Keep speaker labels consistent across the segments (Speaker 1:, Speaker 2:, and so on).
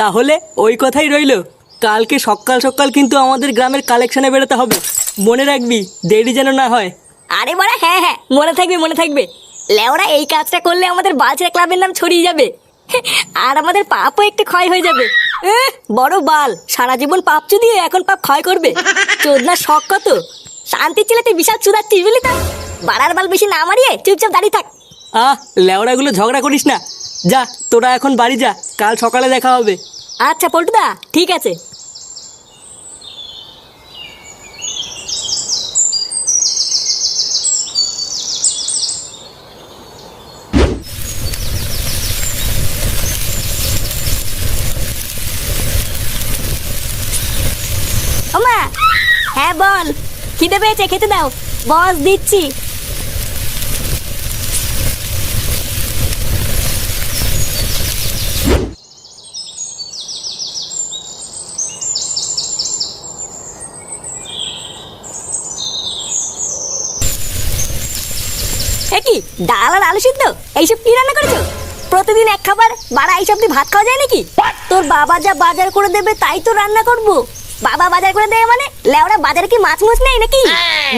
Speaker 1: তাহলে ওই কথাই রইল। কালকে সকাল সকাল কিন্তু আমাদের গ্রামের কালেকশনে বেরোতে হবে। মনে রাখবি দেরি যেন না হয়।
Speaker 2: আরে বাড়া হ্যাঁ হ্যাঁ মনে থাকবে মনে থাকবে। লেওরা এই কাজটা করলে আমাদের বালছেড়া ক্লাবের নাম ছড়িয়ে যাবে। আর আমাদের পাপও একটু ক্ষয় হয়ে যাবে। বড় বাল সারা জীবন পাপ দিয়ে এখন পাপ ক্ষয় করবে। চোদনা শখ কত? শান্তি ছেলে তুই বিশাল চুদাচ্ছিস বুঝলি তো বাড়ার বাল বেশি না মারিয়ে চুপচাপ দাঁড়িয়ে থাক।
Speaker 1: আহ লেওড়াগুলো ঝগড়া করিস না। যা, তোরা এখন বাড়ি যা, কাল সকালে দেখা হবে।
Speaker 2: আচ্ছা পল্টুদা, ঠিক আছে। হ্যাঁ বল। খিদে পেয়েছে, খেতে দাও। বস, দিচ্ছি। কি ডাল আর আলু সিদ্ধ? এইসব কি রান্না করেছ? প্রতিদিন এক খাবার বাড়া এইসব দিয়ে ভাত খাওয়া যায় নাকি? তোর বাবা যা বাজার করে দেবে তাই তো রান্না করব। বাবা বাজার করে দেবে মানে? লেওরা বাজারে কি মাছ মুছ নেই নাকি?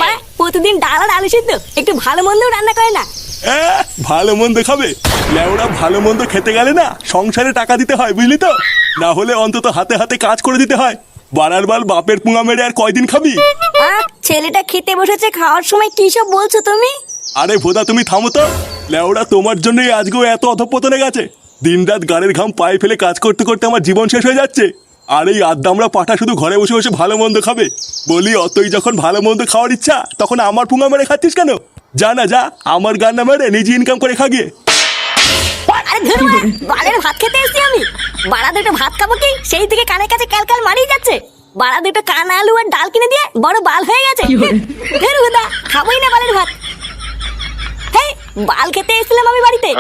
Speaker 2: বাড়া প্রতিদিন ডাল আর আলু সিদ্ধ একটু ভালো মন্দও রান্না করে না।
Speaker 3: ভালো মন্দ খাবে? লেওরা ভালো মন্দ খেতে গেলে না সংসারে টাকা দিতে হয় বুঝলি তো? না হলে অন্তত হাতে হাতে কাজ করে দিতে হয়। বাড়ার বাল বাপের পুঙা মেরে আর কয়দিন খাবি?
Speaker 2: ছেলেটা খেতে বসেছে খাওয়ার সময় কি সব বলছো তুমি?
Speaker 3: আরে ভোদা তুমি থামো তো। লেওরা তোমার জন্যই আজকেও এত অধপতনে গেছে। দিনরাত গাড়ির ঘাম পায়ে ফেলে কাজ করতে করতে আমার জীবন শেষ হয়ে যাচ্ছে। আর এই আদ্দামরা পাঠা শুধু ঘরে বসে বসে ভালো মন্দ খাবে। বলি অতই যখন ভালো মন্দ খাওয়ার ইচ্ছা তখন আমার পুঙা মেরে খাচ্ছিস কেন? যা না যা আমার গান না মেরে নিজে ইনকাম করে খা গিয়ে।
Speaker 2: ভাত খেতে এসেছি আমি। বাড়া দুটো ভাত খাব কি? সেই দিকে কানের কাছে ক্যালকাল মারিয়ে যাচ্ছে। বাড়া দুটো কান আলু আর ডাল কিনে দিয়ে বড় বাল হয়ে গেছে। খাবোই না বালের ভাত। বাল খেতে এসেছিলাম আমি বাড়িতে।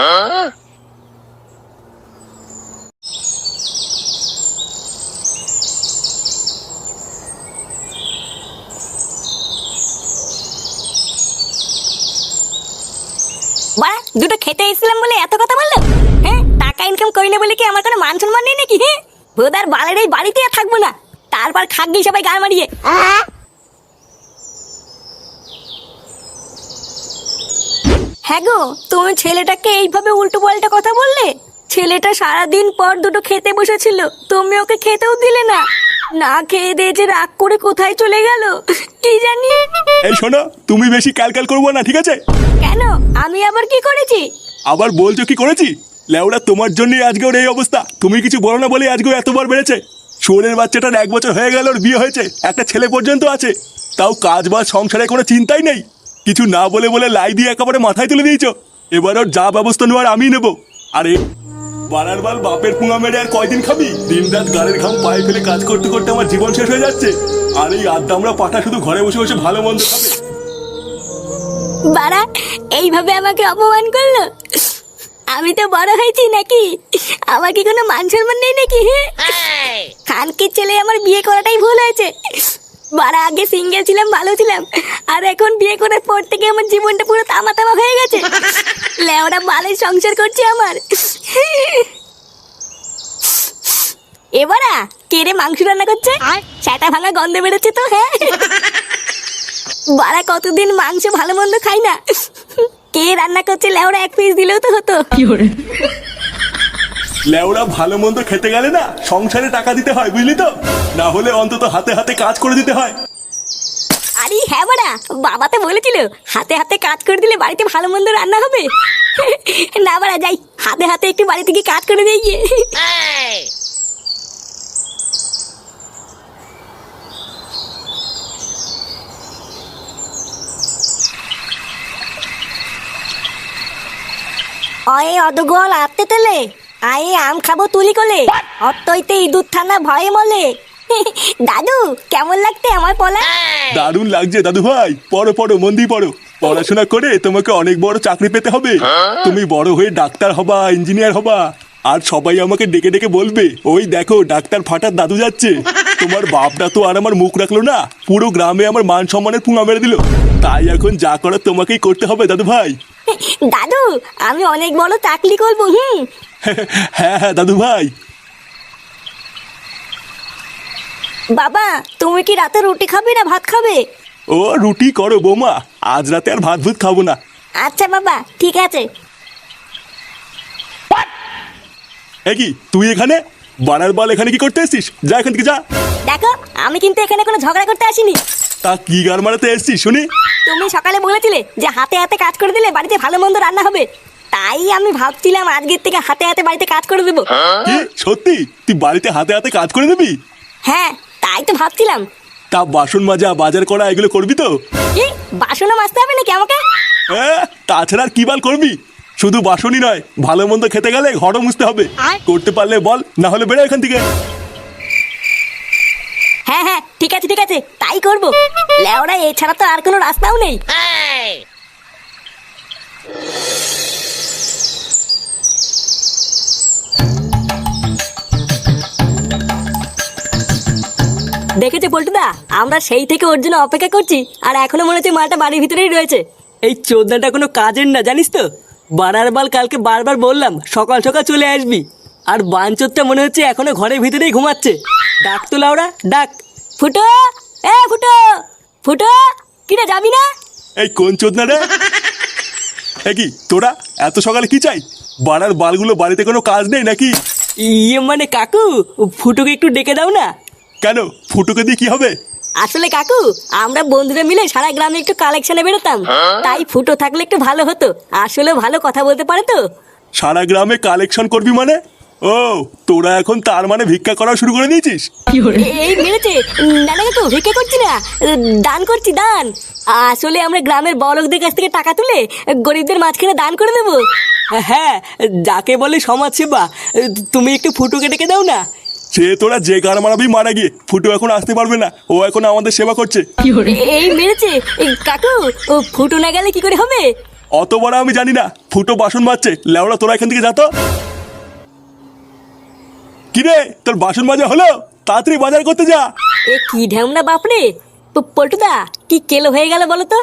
Speaker 2: বাড়া, দুটো খেতে এসেছিলাম বলে এত কথা বলল? হ্যাঁ টাকা ইনকাম করি না বলে কি আমার কোনো মান সম্মান নেই নাকি হ্যাঁ? ভোদার বালের এই বাড়িতে আর থাকব না। তারপর খাগি সবাই গান মারিয়ে। হ্যাঁ গো তুমি ছেলেটাকে এইভাবে উল্টো পাল্টা কথা বললে? ছেলেটা সারাদিন পর দুটো খেতে বসেছিল তুমি ওকে খেতেও দিলে না। না খেয়ে দিয়ে যে রাগ করে কোথায় চলে গেল? কি জানি?
Speaker 3: এই শোনো তুমি বেশি ক্যালকাল করব না ঠিক আছে?
Speaker 2: কেন? আমি আবার কি করেছি?
Speaker 3: আবার বলছো কি করেছি? লেওরা তোমার জন্যই আজকে ওর এই অবস্থা। তুমি কিছু বলো না বলে আজকে এতবার বেড়েছে। শোনের বাচ্চাটার এক বছর হয়ে গেল ওর বিয়ে হয়েছে। একটা ছেলে পর্যন্ত আছে। তাও কাজ বাজ সংসারে কোনো চিন্তাই নেই। কিছু না বলে বলে লাই দিয়ে একেবারে মাথায় তুলে দিয়েছ। এবার ওর যা ব্যবস্থা নেওয়ার আমি নেব। আরে বাড়ার বাল বাপের পুঙা মেরে আর কয়দিন খাবি? দিন রাত গাড়ির ঘাম পায়ে ফেলে কাজ করতে করতে আমার জীবন শেষ হয়ে যাচ্ছে। আর এই আদ্দামরা পাঠা শুধু ঘরে বসে বসে ভালো মন্দ খাবে?
Speaker 2: বাড়া এইভাবে আমাকে অপমান করল? আমি তো বড় হয়েছি নাকি? আমার কি কোনো মান সম্মান নেই নাকি? খানকির ছেলে আমার বিয়ে করাটাই ভুল হয়েছে। বাড়া আগে সিঙ্গেল ছিলাম ভালো ছিলাম। আর এখন বিয়ে করার পর থেকে আমার জীবনটা পুরো তামা তামা হয়ে গেছে। লেওরা বালের সংসার করছে আমার। এবারা কেড়ে মাংস রান্না করছে? সেটা ভাঙা গন্ধ বেরোচ্ছে তো হ্যাঁ? বাড়া কতদিন মাংস ভালো মন্দ খাই না। কে রান্না করছে লেওরা এক পিস দিলেও তো হতো।
Speaker 3: লেওরা ভালো মন্দ খেতে গেলে না সংসারে টাকা দিতে হয়, বুঝলি তো? না হলে অন্তত হাতে হাতে কাজ করে দিতে হয়।
Speaker 2: আরে হ্যাঁ বাড়া, বাবা তো বলেছিল, হাতে হাতে কাজ করে দিলে বাড়িতে ভালো মন্দ রান্না হবে। না বাড়া, যাই, হাতে হাতে একটু বাড়ি থেকে কাজ করে দিয়ে গিয়ে অয়ে অদগল, আত্তে তেলে। আয়ে আম খাব তুলি কোলে। অত্তইতে ইঁদুর থানা ভয়ে মলে। দাদু কেমন লাগতে আমার পলা?
Speaker 3: দারুণ লাগছে দাদু ভাই। পড়ো পড়ো মন দিয়ে পড়ো। পড়াশোনা করে তোমাকে অনেক বড় চাকরি পেতে হবে। তুমি বড় হয়ে ডাক্তার হবা ইঞ্জিনিয়ার হবা। আর সবাই আমাকে ডেকে ডেকে বলবে ওই দেখো ডাক্তার ফাটার দাদু যাচ্ছে। তোমার বাপটা তো আর আমার মুখ রাখল না। পুরো গ্রামে আমার মান সম্মানের পুঙা মেরে দিল। তাই এখন যা করার তোমাকেই করতে হবে দাদু ভাই।
Speaker 2: দাদু আমি অনেক বড় চাকরি করব হুম?
Speaker 3: হ্যাঁ হ্যাঁ দাদু ভাই।
Speaker 2: বাবা তুমি কি রাতে রুটি খাবে না ভাত খাবে?
Speaker 3: ও রুটি করো বৌমা আজ রাতে আর ভাত ভুত খাব না।
Speaker 2: আচ্ছা বাবা ঠিক আছে।
Speaker 3: কি তুই এখানে? বানার বল এখানে কি করতে এসছিস? যা এখান থেকে যা।
Speaker 2: দেখো আমি কিন্তু এখানে কোনো ঝগড়া করতে আসিনি।
Speaker 3: তা কি গার মারাতে এসছিস শুনি?
Speaker 2: তুমি সকালে বলেছিলে যে হাতে হাতে কাজ করে দিলে বাড়িতে ভালো মন্দ রান্না হবে। তাই আমি ভাবছিলাম আজকের থেকে হাতে হাতে বাড়িতে কাজ করে দেবো।
Speaker 3: কি? সত্যি? তুই বাড়িতে হাতে হাতে কাজ করে দিবি?
Speaker 2: হ্যাঁ তাই তো ভাবছিলাম।
Speaker 3: তা বাসন মাজা বাজার করা এগুলো করবি তো?
Speaker 2: কি? বাসনও মাজতে হবে নাকি আমাকে?
Speaker 3: হ্যাঁ তাছাড়া আর কি বাল করবি? শুধু বাসনই নয় ভালো মন্দ খেতে গেলে ঘরও মুছতে হবে। করতে পারলে বল না হলে বেরো এখান থেকে।
Speaker 2: হ্যাঁ হ্যাঁ ঠিক আছে ঠিক আছে, তাই করব। লেওড়া এছাড়া তো আর কোনো রাস্তাও নেই। দেখেছে পল্টুদা? আমরা সেই থেকে ওর জন্য অপেক্ষা করছি, আর এখনও মনে হচ্ছে মাটা বাড়ির ভিতরেই রয়েছে।
Speaker 1: এই চোদ্দাটা কোনো কাজের না, জানিস তো? বারার বাল কালকে বারবার বললাম, সকাল সকাল চলে আসবি। আর বাঞ্চোরটা মনে হচ্ছে এখনও ঘরের ভিতরেই ঘুমাচ্ছে। ডাক তো লাউরা ডাক।
Speaker 2: ফুটো এ ফুটো ফুটো কিরে যাবি না?
Speaker 3: এই কোন চোদনা রে? এ কি তোরা এত সকালে কি চাই? বাড়ার বালগুলো বাড়িতে কোনো কাজ নেই নাকি?
Speaker 1: ইয়ে মানে কাকু ফুটোকে একটু ডেকে দাও না।
Speaker 3: কেন? ফুটুকে দিয়ে কি হবে?
Speaker 2: আসলে কাকু আমরা বন্ধুরা মিলে সারা গ্রামে একটু কালেকশনে বেরোতাম। তাই ফুটো থাকলে একটু ভালো হতো। আসলে ভালো কথা বলতে পারে তো?
Speaker 3: সারা গ্রামে কালেকশন করবি মানে? ও তোরা এখন তার মানে ভিক্ষা করা শুরু করে দিয়েছিস?
Speaker 2: এই মেরেছে। না না কাকু ভিক্ষে করছি না। দান করছি দান। আসলে আমরা গ্রামের বড়লোকদের কাছ থেকে টাকা তুলে গরিবদের মাঝখানে দান করে দেবো।
Speaker 1: হ্যাঁ যাকে বলে সমাজ সেবা তুমি একটু ফুটোকে ডেকে দাও না।
Speaker 3: সে তোরা যে গান মারাবি মারা গিয়ে ফুটু এখন আসতে পারবে না। ও এখন আমাদের সেবা করছে।
Speaker 2: এই মেরেছে। কাকু ও ফুটো না গেলে কি করে হবে?
Speaker 3: অত বড় আমি জানি না। ফুটো বাসন মাজছে। লেওড়া তোরা এখান থেকে যা তো। কিরে তোর বাসন মাজা হলো? তাড়াতাড়ি বাজার করতে যা।
Speaker 2: এ কি ঢ্যামনা বাপরে? পল্টুদা কি কেলো হয়ে গেল বলো তো?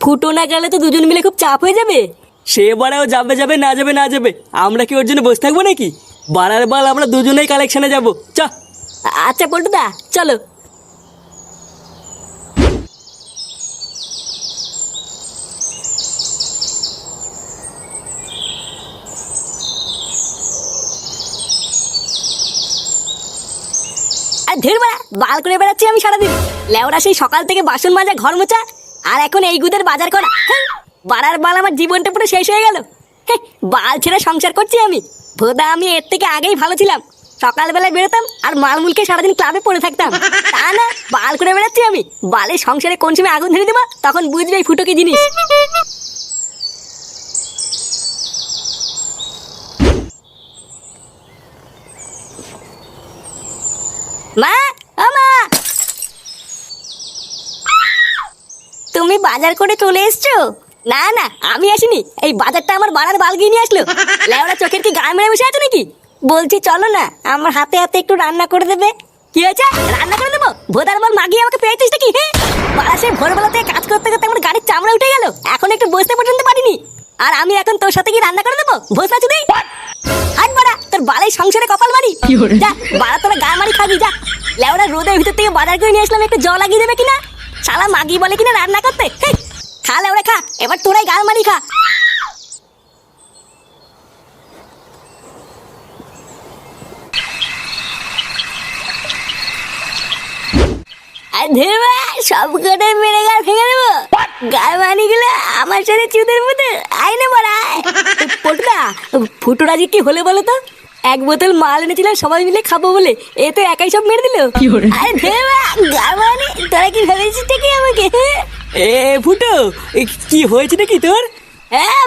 Speaker 2: ফুটো না গেলে তো দুজন মিলে খুব চাপ হয়ে যাবে।
Speaker 1: সে বাড়াও যাবে যাবে না যাবে না যাবে। আমরা কি ওর জন্য বসে থাকব নাকি? বাড়ার বাল আমরা দুজনেই কালেকশনে যাব। চ।
Speaker 2: আচ্ছা পল্টুদা চলো। ধের বেড়া, বাল করে বেড়াচ্ছি আমি সারাদিন। লেওরা সেই সকাল থেকে বাসন মাজা, ঘর মোছা, আর এখন এই গুদের বাজার করা। বাড়ার বাল আমার জীবনটা পুরো শেষ হয়ে গেল। বাল ছেড়ে সংসার করছি আমি। ভোদা, আমি এর থেকে আগেই ভালো ছিলাম। সকালবেলায় বেরোতাম আর মালমুলকে সারাদিন ক্লাবে পড়ে থাকতাম। তা না, বাল করে বেড়াচ্ছি আমি। বালের সংসারে কোন সময় আগুন ধরে দেবো, তখন বুঝবে ফুটো কি জিনিস। মা ও মা। তুমি বাজার করে চলে এসছো? না না আমি আসিনি। এই বাজারটা আমার বাড়ার বাল গিয়ে নিয়ে আসলো। লেওড়া চোখের কি গায়ে মেরে বসে আছো নাকি? বলছি চলো না আমার হাতে হাতে একটু রান্না করে দেবে। কি হয়েছে? রান্না করে দেবো? ভোদার বল মাগিয়ে আমাকে পেয়েছিস নাকি ভোরবেলাতে কাজ করতে করতে আমার গাড়ির চামড়া উঠে গেল। এখন একটু বসতে পর্যন্ত পারিনি। আর আমি এখন তোর সাথে কি রান্না করে দেবো? ভোসা চুদি হাট বাড়া তোর বালের সংসারে কপাল মারি। যা বাড়া তোরা গা মারি খাবি যা। লেওড়া রোদের ভিতর থেকে বাজার করে নিয়ে আসলাম, একটু জল লাগিয়ে দেবে কিনা? শালা মাগি বলে কিনা রান্না করতে? খা লেওড়া খা। এবার তোরাই গাল মারি খা। আর সব কটাই মেরে গাল ভেঙে দেবো। গাল মানি গুলো আমার সাথে চুদের মতো আয় না ফুটোরা কি হলে বলো তো? এক বোতল মাল এনেছিলাম সবাই মিলে খাব বলে। এ তো একাই সব মেরে দিল। আরে ধেরবা গাল তোরা কি ভেবেছিস কি আমাকে?
Speaker 1: এ ফুটো কি হয়েছে নাকি তোর?
Speaker 2: হ্যাঁ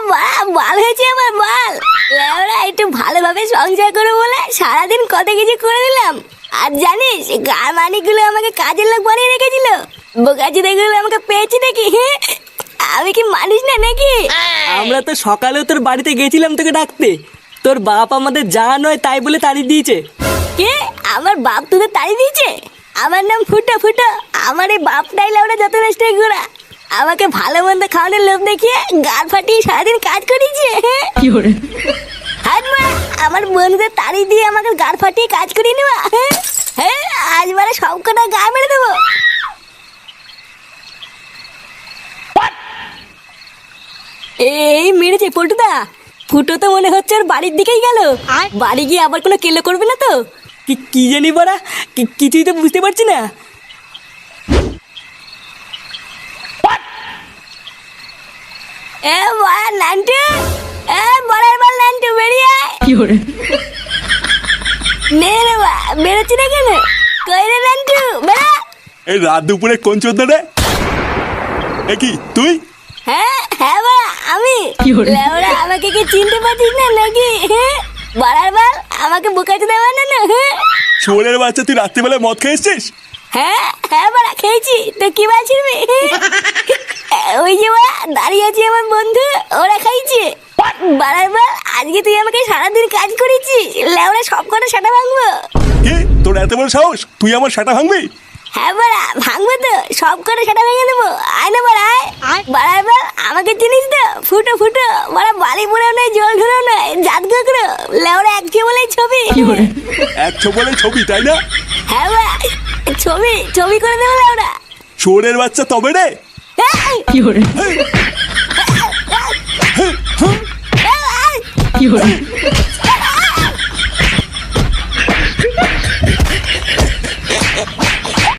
Speaker 2: বাল হয়েছে আমার বাল। লেওরা একটু ভালোভাবে সংসার করে বলে সারাদিন কত কিছু করে দিলাম। আর জানিস গার মানিকগুলো আমাকে কাজের লোক বানিয়ে রেখেছিল। বোকাচিদেগুলো আমাকে পেয়েছি নাকি? আমি কি মানুষ না নাকি?
Speaker 1: আমরা তো সকালেও তোর বাড়িতে গেছিলাম তোকে ডাকতে। তোর বাপ আমাদের যা নয় তাই বলে তাড়িয়ে দিয়েছে।
Speaker 2: কে? আমার বাপ তোদের তাড়ি দিয়েছে? আমার নাম ফুটো ফুটো। আমার এই বাপটাই লাউড়া যত নষ্ট ঘোরা। আমাকে ভালো মন্দ খাওয়ানোর লোভ দেখিয়ে গাল ফাটিয়ে সারাদিন কাজ করিয়েছে। হাত মা আমার বন্ধুদের তাড়ি দিয়ে আমাকে গাড় ফাটিয়ে কাজ করিয়ে নেওয়া। হ্যাঁ? হ্যাঁ আজ বারে সব কটা গা মেরে দেবো। এই মেরেছে পল্টুদা। ফুটো তো মনে হচ্ছে ওর বাড়ির দিকেই গেল। বাড়ি গিয়ে আবার কোনো কেলো করবে না তো?
Speaker 1: কি কি জানি বাড়া কি- কিছুই তো বুঝতে পারছি না।
Speaker 2: এ বড়া নান্টু এ বড়ার বল নান্টু বেরিয়ে। নে রে বা বেরোচ্ছি না কেন? কই রে নান্টু বেড়া
Speaker 3: এই রাত দুপুরে কোন চোদ্দ রে এ কি তুই?
Speaker 2: হ্যাঁ হ্যাঁ আমি? লেওড়া আমাকে কি চিনতে পারছিস না নাকি? হ্যাঁ বড়ার বল আমাকে বুকাতে দেওয়া না না? হ্যাঁ
Speaker 3: শুয়োরের বাচ্চা তুই রাত্রিবেলায় মদ খেয়ে এসছিস
Speaker 2: হ্যাঁ হ্যাঁ বড়া খেয়েছি। তো কি বলছিস বে? ওই যে বড়া দাঁড়িয়ে আছে আমার বন্ধু ওরা খাইছে। বাড়ার বল আজকে তুই আমাকে সারাদিন কাজ করেছিস লেওড়া সব কটা সেটা ভাঙবো।
Speaker 3: কি? তোর এত বড় সাহস? তুই আমার সেটা ভাঙবি?
Speaker 2: হ্যাঁ বড়া ভাঙবো তো। সব করে সেটা ভেঙে দেবো। আয় না বাড়ার আমাকে চিনিস তো? ফুটো ফুটো। বড়া বালি পুরেও নয় জল নয় জাত এক বলে ছবি।
Speaker 3: এক বলে ছবি তাই না?
Speaker 2: হ্যাঁ বড়া ছবি ছবি করে দেবো
Speaker 3: শুয়োরের বাচ্চা তবে রে।
Speaker 2: এই!
Speaker 3: হেই,
Speaker 2: এই! এই!